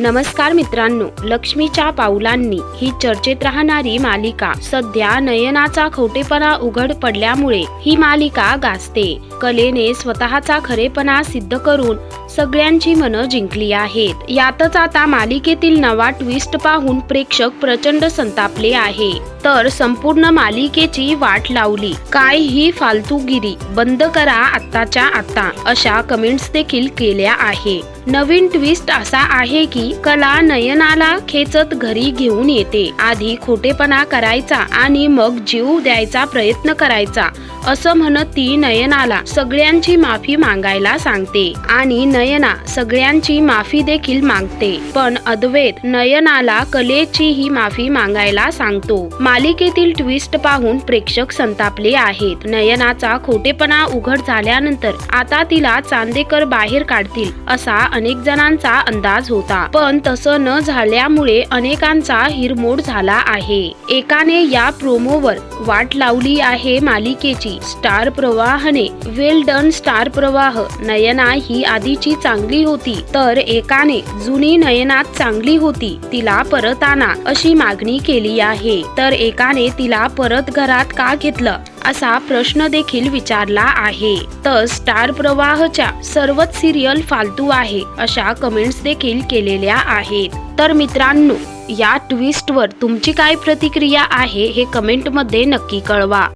नमस्कार मित्रांनो लक्ष्मीच्या पाऊलांनी ही चर्चेत राहणारी मालिका सध्या नयनाचा खोटेपणा उघड पडल्यामुळे ही मालिका गाजते. कलेने स्वतःचा खरेपणा सिद्ध करून सगळ्यांची मनं जिंकली आहेत. यातच आता मालिकेतील नवा ट्विस्ट पाहून प्रेक्षक प्रचंड संतापले आहे. तर संपूर्ण मालिकेची वाट लावली. काय ही फालतूगिरी? बंद करा आत्ताच्या आत्ता. अशा कमेंट्स देखील केल्या आहे. नवीन ट्विस्ट असा आहे की कला नयनाला खेचत घरी घेऊन येते. आधी खोटेपणा करायचा आणि मग जीव द्यायचा प्रयत्न करायचा. असं म्हणत ती नयनाला सगळ्यांची माफी मागायला सांगते. आणि नयना सगळ्यांची माफी देखील मागते. पण अद्वैत नयनाला कलेची ही माफी मागायला सांगतो. मालिकेतील ट्विस्ट पाहून प्रेक्षक संतापले आहेत. नयनाचा खोटेपणा उघड झाल्यानंतर आता तिला चांदेकर बाहेर काढतील असा अनेक जणांचा अंदाज होता. पण तसं न झाल्यामुळे अनेकांचा हिरमोड झाला आहे. एकाने या प्रोमोवर वाट लावली आहे मालिकेची. Star प्रवाहने well done star Pravah. Nayana ही आधीची चांगली होती तर एकाने जुनी नयनात चांगली होती तिला परत आणा अशी मागणी केली आहे. तर एकाने तिला परत घरात का घेतलं असा प्रश्न देखील विचारला आहे. तर स्टार प्रवाहच्या सर्वच सिरियल फालतू आहे अशा कमेंट्स देखील केलेल्या आहेत. तर मित्रांनो या ट्विस्टवर तुमची काय प्रतिक्रिया आहे हे कमेंटमध्ये नक्की कळवा.